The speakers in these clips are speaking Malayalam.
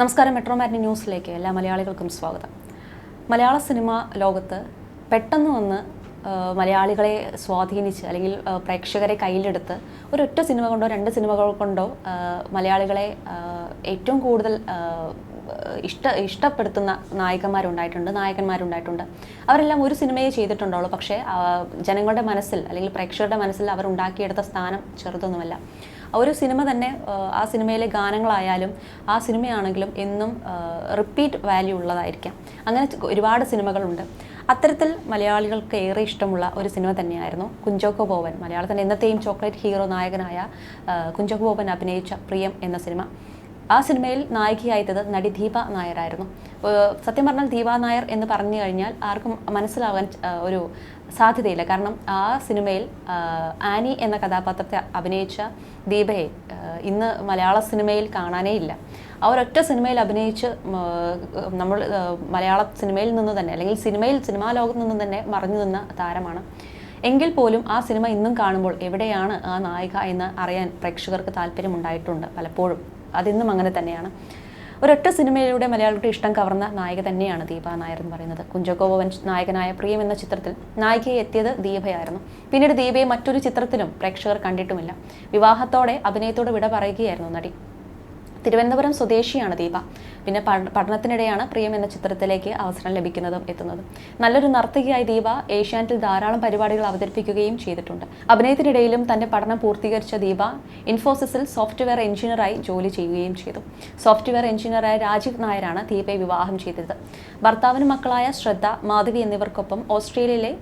നമസ്കാരം മെട്രോ ന്യൂസിലേക്ക് എല്ലാ മലയാളികൾക്കും സ്വാഗതം. മലയാള സിനിമ ലോകത്ത് പെട്ടെന്ന് വന്ന് മലയാളികളെ സ്വാധീനിച്ച് അല്ലെങ്കിൽ പ്രേക്ഷകരെ കയ്യിലെടുത്ത് ഒരൊറ്റ സിനിമ കൊണ്ടോ രണ്ട് സിനിമകൾ കൊണ്ടോ മലയാളികളെ ഏറ്റവും കൂടുതൽ ഇഷ്ട ഇഷ്ടപ്പെടുത്തുന്ന നായകന്മാരുണ്ടായിട്ടുണ്ട് നായകന്മാരുണ്ടായിട്ടുണ്ട്. അവരെല്ലാം ഒരു സിനിമയെ ചെയ്തിട്ടുണ്ടാവുള്ളൂ. പക്ഷേ ജനങ്ങളുടെ മനസ്സിൽ അല്ലെങ്കിൽ പ്രേക്ഷകരുടെ മനസ്സിൽ അവർ ഉണ്ടാക്കിയെടുത്ത സ്ഥാനം ചെറുതൊന്നുമല്ല. ഒരു സിനിമ തന്നെ ആ, സിനിമയിലെ ഗാനങ്ങളായാലും ആ സിനിമയാണെങ്കിലും എന്നും റിപ്പീറ്റ് വാല്യൂ ഉള്ളതായിരിക്കാം. അങ്ങനെ ഒരുപാട് സിനിമകളുണ്ട്. അത്തരത്തിൽ മലയാളികൾക്ക് ഏറെ ഇഷ്ടമുള്ള ഒരു സിനിമ തന്നെയായിരുന്നു കുഞ്ചോക്കോ ബോബൻ. മലയാളത്തിന്റെ എന്നത്തെയും ചോക്ലേറ്റ് ഹീറോ നായകനായ കുഞ്ചോക്കോ ബോബൻ അഭിനയിച്ച പ്രിയം എന്ന സിനിമ. ആ സിനിമയിൽ നായികയായത് നടി ദീപ നായരായിരുന്നു. സത്യം പറഞ്ഞാൽ ദീപ നായർ എന്ന് പറഞ്ഞു കഴിഞ്ഞാൽ ആർക്കും മനസ്സിലാവാൻ ഒരു സാധ്യതയില്ല. കാരണം ആ സിനിമയിൽ ആനി എന്ന കഥാപാത്രത്തെ അഭിനയിച്ച ദീപയെ ഇന്ന് മലയാള സിനിമയിൽ കാണാനേ ഇല്ല. ആ ഒരൊറ്റ സിനിമയിൽ അഭിനയിച്ച് നമ്മൾ മലയാള സിനിമയിൽ നിന്ന് തന്നെ അല്ലെങ്കിൽ സിനിമയിൽ സിനിമാ ലോകത്ത് നിന്ന് തന്നെ മറഞ്ഞു നിന്ന താരമാണ്. എങ്കിൽ പോലും ആ സിനിമ ഇന്നും കാണുമ്പോൾ എവിടെയാണ് ആ നായിക എന്ന് അറിയാൻ പ്രേക്ഷകർക്ക് താല്പര്യമുണ്ടായിട്ടുണ്ട് പലപ്പോഴും. അതിന്നും അങ്ങനെ തന്നെയാണ്. ഒരൊറ്റ സിനിമയിലൂടെ മലയാളികളുടെ ഇഷ്ടം കവർന്ന നായിക തന്നെയാണ് ദീപ നായർ എന്ന് പറയുന്നത്. കുഞ്ചകോപവൻ നായകനായ പ്രിയം എന്ന ചിത്രത്തിൽ നായികയെ എത്തിയത് ദീപയായിരുന്നു. പിന്നീട് ദീപയെ മറ്റൊരു ചിത്രത്തിലും പ്രേക്ഷകർ കണ്ടിട്ടുമില്ല. വിവാഹത്തോടെ അഭിനയത്തോട് വിട പറയുകയായിരുന്നു നടി. തിരുവനന്തപുരം സ്വദേശിയാണ് ദീപ. പിന്നെ പഠ- പഠനത്തിനിടെയാണ് പ്രിയം എന്ന ചിത്രത്തിലേക്ക് അവസരം ലഭിക്കുന്നതും എത്തുന്നതും. നല്ലൊരു നർത്തകിയായി ദീപ ഏഷ്യാനെറ്റിൽ ധാരാളം പരിപാടികൾ അവതരിപ്പിക്കുകയും ചെയ്തിട്ടുണ്ട്. അഭിനയത്തിനിടയിലും തന്റെ പഠനം പൂർത്തീകരിച്ച ദീപ ഇൻഫോസിസിൽ സോഫ്റ്റ്വെയർ എഞ്ചിനീയറായി ജോലി ചെയ്യുകയും ചെയ്തു. സോഫ്റ്റ്വെയർ എഞ്ചിനീയറായ രാജീവ് നായരാണ് ദീപയെ വിവാഹം ചെയ്തത്. ഭർത്താവിന് മക്കളായ ശ്രദ്ധ മാധവി എന്നിവർക്കൊപ്പം ഓസ്ട്രേലിയയിലെ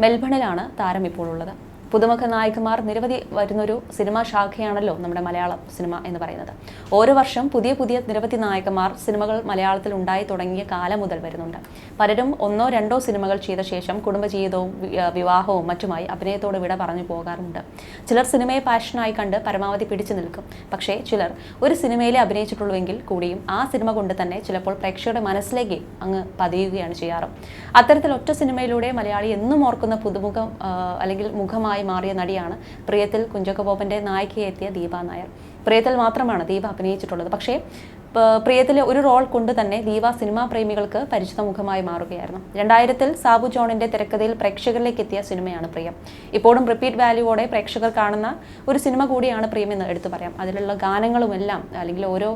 മെൽബണിലാണ് താരം ഇപ്പോൾ ഉള്ളത്. പുതുമുഖ നായകന്മാർ നിരവധി വരുന്നൊരു സിനിമാ ശാഖയാണല്ലോ നമ്മുടെ മലയാളം സിനിമ എന്ന് പറയുന്നത്. ഓരോ വർഷം പുതിയ പുതിയ നിരവധി നായകന്മാർ സിനിമകൾ മലയാളത്തിൽ ഉണ്ടായി തുടങ്ങിയ കാലം മുതൽ വരുന്നുണ്ട്. പലരും ഒന്നോ രണ്ടോ സിനിമകൾ ചെയ്ത ശേഷം കുടുംബജീവിതവും വിവാഹവും മറ്റുമായി അഭിനയത്തോട് വിട പറഞ്ഞു പോകാറുണ്ട്. ചിലർ സിനിമയെ പാഷനായി കണ്ട് പരമാവധി പിടിച്ചു നിൽക്കും. പക്ഷേ ചിലർ ഒരു സിനിമയിലെ അഭിനയിച്ചിട്ടുള്ളൂവെങ്കിൽ കൂടിയും ആ സിനിമ കൊണ്ട് തന്നെ ചിലപ്പോൾ പ്രേക്ഷകരുടെ മനസ്സിലേക്ക് അങ്ങ് പതിയുകയാണ് ചെയ്യാറ്. അത്തരത്തിൽ ഒറ്റ സിനിമയിലൂടെ മലയാളി എന്നും ഓർക്കുന്ന പുതുമുഖം അല്ലെങ്കിൽ മുഖമായി മാറിയ നടിയാണ് പ്രിയത്തിൽ കുഞ്ചക്ക ബോബന്റെ നായികയെ എത്തിയ ദീപ നായർ. പ്രിയത്തിൽ മാത്രമാണ് ദീപ അഭിനയിച്ചിട്ടുള്ളത്. പക്ഷേ പ്രിയത്തിലെ ഒരു റോൾ കൊണ്ട് തന്നെ ദീപ സിനിമാ പ്രേമികൾക്ക് പരിചിത മുഖമായി മാറുകയായിരുന്നു. രണ്ടായിരത്തിൽ സാബു ജോണിന്റെ തിരക്കഥയിൽ പ്രേക്ഷകരിലേക്ക് എത്തിയ സിനിമയാണ് പ്രിയം. ഇപ്പോഴും റിപ്പീറ്റ് വാല്യൂവോടെ പ്രേക്ഷകർ കാണുന്ന ഒരു സിനിമ കൂടിയാണ് പ്രിയം എന്ന് എടുത്തു പറയാം. അതിലുള്ള ഗാനങ്ങളും എല്ലാം അല്ലെങ്കിൽ ഓരോ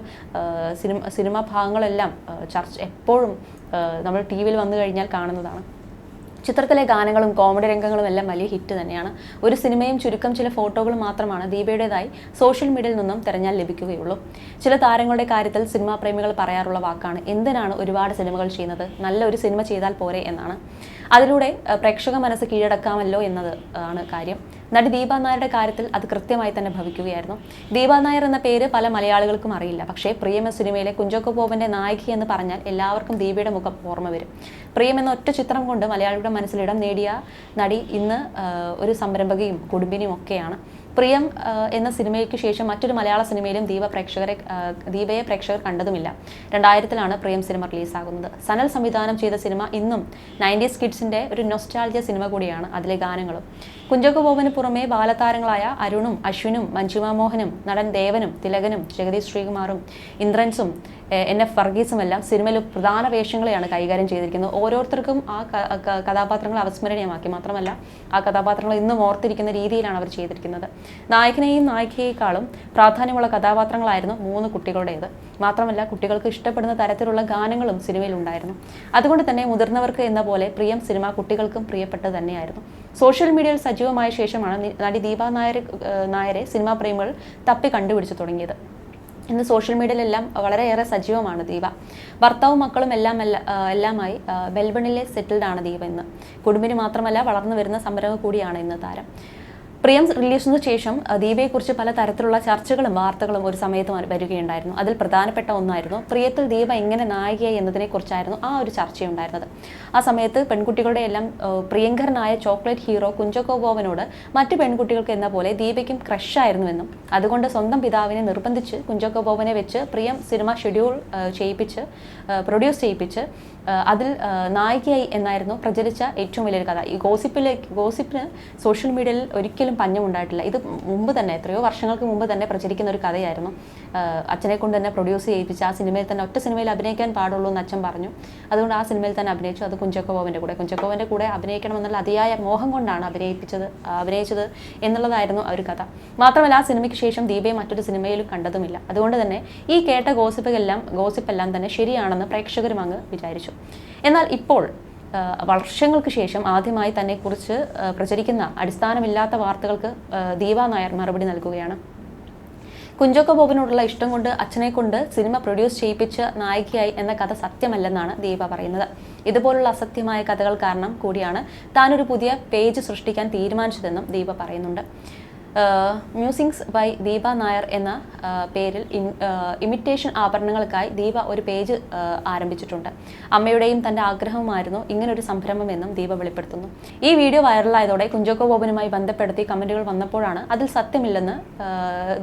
സിനിമ സിനിമാ ഭാഗങ്ങളെല്ലാം ചർച്ച എപ്പോഴും നമ്മൾ ടി വിയിൽ വന്നു കഴിഞ്ഞാൽ കാണുന്നതാണ്. ചിത്രത്തിലെ ഗാനങ്ങളും കോമഡി രംഗങ്ങളും എല്ലാം വലിയ ഹിറ്റ് തന്നെയാണ്. ഒരു സിനിമയും ചുരുക്കം ചില ഫോട്ടോകൾ മാത്രമാണ് ദീപയുടേതായി സോഷ്യൽ മീഡിയയിൽ നിന്നും തിരഞ്ഞാൽ ലഭിക്കുകയുള്ളൂ. ചില താരങ്ങളുടെ കാര്യത്തിൽ സിനിമാ പ്രേമികൾ പറയാറുള്ള വാക്കാണ് എന്തിനാണ് ഒരുപാട് സിനിമകൾ ചെയ്യുന്നത്? നല്ല ഒരു സിനിമ ചെയ്താൽ പോരെ എന്നാണ്. അതിലൂടെ പ്രേക്ഷക മനസ്സ് കീഴടക്കാമല്ലോ എന്നത് ആണ് കാര്യം. നടി ദീപ നായരുടെ കാര്യത്തിൽ അത് കൃത്യമായി തന്നെ ഭവിക്കുകയായിരുന്നു. ദീപ നായർ എന്ന പേര് പല മലയാളികൾക്കും അറിയില്ല. പക്ഷേ പ്രിയമ സിനിമയിലെ കുഞ്ചോക്കോ ബോബന്റെ നായിക എന്ന് പറഞ്ഞാൽ എല്ലാവർക്കും ദീപയുടെ മുഖം ഓർമ്മ വരും. പ്രിയം എന്ന ഒറ്റ ചിത്രം കൊണ്ട് മലയാളികളുടെ മനസ്സിൽ ഇടം നേടിയ നടി ഇന്ന് ഒരു സംരംഭകയും കുടുംബിനിയും ഒക്കെയാണ്. പ്രിയം എന്ന സിനിമയ്ക്ക് ശേഷം മറ്റൊരു മലയാള സിനിമയിലും ദീപ പ്രേക്ഷകരെ ദീപയെ പ്രേക്ഷകർ കണ്ടതുമില്ല. രണ്ടായിരത്തിലാണ് പ്രിയം സിനിമ റിലീസാകുന്നത്. സനൽ സംവിധാനം ചെയ്ത സിനിമ ഇന്നും നയന്റീസ് കിഡ്സിന്റെ ഒരു നൊസ്റ്റാൾജിയ സിനിമ കൂടിയാണ് അതിലെ ഗാനങ്ങളും. കുഞ്ചോക്കോ ബോബന് പുറമെ ബാലതാരങ്ങളായ അരുണും അശ്വിനും മഞ്ജുമ മോഹനും നടൻ ദേവനും തിലകനും ജഗതി ശ്രീകുമാറും ഇന്ദ്രൻസും എൻ എഫ് വർഗീസും എല്ലാം സിനിമയിൽ പ്രധാന വേഷങ്ങളെയാണ് കൈകാര്യം ചെയ്തിരിക്കുന്നത്. ഓരോരുത്തർക്കും ആ കഥാപാത്രങ്ങൾ അവസ്മരണീയമാക്കി മാത്രമല്ല ആ കഥാപാത്രങ്ങൾ ഇന്നും ഓർത്തിരിക്കുന്ന രീതിയിലാണ് അവർ ചെയ്തിരിക്കുന്നത്. നായകനെയും നായികയെക്കാളും പ്രാധാന്യമുള്ള കഥാപാത്രങ്ങളായിരുന്നു മൂന്ന് കുട്ടികളുടേത്. മാത്രമല്ല കുട്ടികൾക്ക് ഇഷ്ടപ്പെടുന്ന തരത്തിലുള്ള ഗാനങ്ങളും സിനിമയിൽ ഉണ്ടായിരുന്നു അതുകൊണ്ട് തന്നെ മുതിർന്നവർക്ക് എന്ന പോലെ പ്രിയം സിനിമ കുട്ടികൾക്കും പ്രിയപ്പെട്ടത് തന്നെയായിരുന്നു. സോഷ്യൽ മീഡിയയിൽ സജീവമായ ശേഷമാണ് നടി ദീപ നായർ നായരെ സിനിമാ പ്രേമികൾ തപ്പി കണ്ടുപിടിച്ചു തുടങ്ങിയത്. ഇന്ന് സോഷ്യൽ മീഡിയയിലെല്ലാം വളരെയേറെ സജീവമാണ് ദീപ. ഭർത്താവും മക്കളും എല്ലാം എല്ലാമായി മെൽബണിലെ സെറ്റിൽഡ് ആണ് ദീപ ഇന്ന്. കുടുംബിന് മാത്രമല്ല വളർന്നു വരുന്ന സംരംഭം കൂടിയാണ് ഇന്ന് താരം. പ്രിയം റിലീസിന് ശേഷം ദീപയെക്കുറിച്ച് പല തരത്തിലുള്ള ചർച്ചകളും വാർത്തകളും ഒരു സമയത്ത് വരികയുണ്ടായിരുന്നു. അതിൽ പ്രധാനപ്പെട്ട ഒന്നായിരുന്നു പ്രിയത്തിൽ ദീപ എങ്ങനെ നായികയായി എന്നതിനെക്കുറിച്ചായിരുന്നു ആ ഒരു ചർച്ചയുണ്ടായിരുന്നത്. ആ സമയത്ത് പെൺകുട്ടികളുടെ എല്ലാം പ്രിയങ്കരനായ ചോക്ലേറ്റ് ഹീറോ കുഞ്ചോക്കോ ബോബനോട് മറ്റു പെൺകുട്ടികൾക്ക് എന്ന പോലെ ദീപയ്ക്കും ക്രഷായിരുന്നുവെന്നും അതുകൊണ്ട് സ്വന്തം പിതാവിനെ നിർബന്ധിച്ച് കുഞ്ചോക്കോ ബോബനെ വെച്ച് പ്രിയം സിനിമ ഷെഡ്യൂൾ ചെയ്യിപ്പിച്ച് പ്രൊഡ്യൂസ് ചെയ്യിപ്പിച്ച് അതിൽ നായികയായി എന്നായിരുന്നു പ്രചരിച്ച ഏറ്റവും വലിയൊരു കഥ. ഈ ഗോസിപ്പിലേക്ക് ഗോസിപ്പിന് സോഷ്യൽ മീഡിയയിൽ ഒരിക്കലും പഞ്ഞം ഉണ്ടായിട്ടില്ല. ഇത് മുമ്പ് തന്നെ എത്രയോ വർഷങ്ങൾക്ക് മുമ്പ് തന്നെ പ്രചരിക്കുന്ന ഒരു കഥയായിരുന്നു. അച്ഛനെ കൊണ്ട് തന്നെ പ്രൊഡ്യൂസ് ചെയ്യിപ്പിച്ച് ആ സിനിമയിൽ തന്നെ ഒറ്റ സിനിമയിൽ അഭിനയിക്കാൻ പാടുള്ളൂ എന്ന് അച്ഛൻ പറഞ്ഞു. അതുകൊണ്ട് ആ സിനിമയിൽ തന്നെ അഭിനയിച്ചു. അത് കുഞ്ചക്കോവന്റെ കൂടെ. കുഞ്ചക്കോവന്റെ കൂടെ അഭിനയിക്കണമെന്നുള്ള അതിയായ മോഹം കൊണ്ടാണ് അഭിനയിപ്പിച്ചത് അഭിനയിച്ചത് എന്നുള്ളതായിരുന്നു ആ ഒരു കഥ. മാത്രമല്ല ആ സിനിമയ്ക്ക് ശേഷം ദീപയെ മറ്റൊരു സിനിമയിലും കണ്ടതുമില്ല. അതുകൊണ്ട് തന്നെ ഈ കേട്ട ഗോസിപ്പുകളെല്ലാം ഗോസിപ്പെല്ലാം തന്നെ ശരിയാണെന്ന് പ്രേക്ഷകരും അങ്ങ് വിചാരിച്ചു. എന്നാൽ ഇപ്പോൾ വർഷങ്ങൾക്ക് ശേഷം ആദ്യമായി തന്നെ കുറിച്ച് പ്രചരിക്കുന്ന അടിസ്ഥാനമില്ലാത്ത വാർത്തകൾക്ക് ദീപ നായർ മറുപടി നൽകുകയാണ്. കുഞ്ചോക്ക ബോബിനോടുള്ള ഇഷ്ടം കൊണ്ട് അച്ഛനെ കൊണ്ട് സിനിമ പ്രൊഡ്യൂസ് ചെയ്യിപ്പിച്ച നായികയായി എന്ന കഥ സത്യമല്ലെന്നാണ് ദീപ പറയുന്നത്. ഇതുപോലുള്ള അസത്യമായ കഥകൾ കാരണം കൂടിയാണ് താനൊരു പുതിയ പേജ് സൃഷ്ടിക്കാൻ തീരുമാനിച്ചതെന്നും ദീപ പറയുന്നുണ്ട്. മ്യൂസിങ്സ് ബൈ ദീപ നായർ എന്ന പേരിൽ ഇമിറ്റേഷൻ ആഭരണങ്ങൾക്കായി ദീപ ഒരു പേജ് ആരംഭിച്ചിട്ടുണ്ട്. അമ്മയുടെയും തന്റെ ആഗ്രഹവുമായിരുന്നു ഇങ്ങനൊരു സംരംഭമെന്നും ദീപ വെളിപ്പെടുത്തുന്നു. ഈ വീഡിയോ വൈറലായതോടെ കുഞ്ചോക്കോ ബോബനുമായി ബന്ധപ്പെടുത്തി കമന്റുകൾ വന്നപ്പോഴാണ് അതിൽ സത്യമില്ലെന്ന്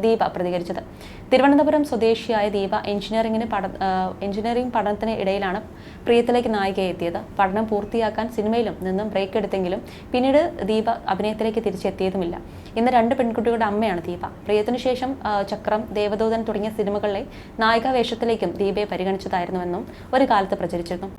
ദീപ പ്രതികരിച്ചത്. തിരുവനന്തപുരം സ്വദേശിയായ ദീപ എഞ്ചിനീയറിംഗിന് പഠ എഞ്ചിനീയറിംഗ് പഠനത്തിന് ഇടയിലാണ് പ്രിയത്തിലേക്ക് നായികയെ എത്തിയത്. പഠനം പൂർത്തിയാക്കാൻ സിനിമയിലും നിന്നും ബ്രേക്ക് എടുത്തെങ്കിലും പിന്നീട് ദീപ അഭിനയത്തിലേക്ക് തിരിച്ചെത്തിയതുമില്ല. ഇന്ന് രണ്ട് പെൺകുട്ടികളുടെ അമ്മയാണ് ദീപ. പ്രിയത്തിനു ശേഷം ചക്രം ദേവദൂതൻ തുടങ്ങിയ സിനിമകളിലെ നായികാവേഷത്തിലേക്കും ദീപയെ പരിഗണിച്ചതായിരുന്നുവെന്നും ഒരു കാലത്ത് പ്രചരിച്ചിരുന്നു.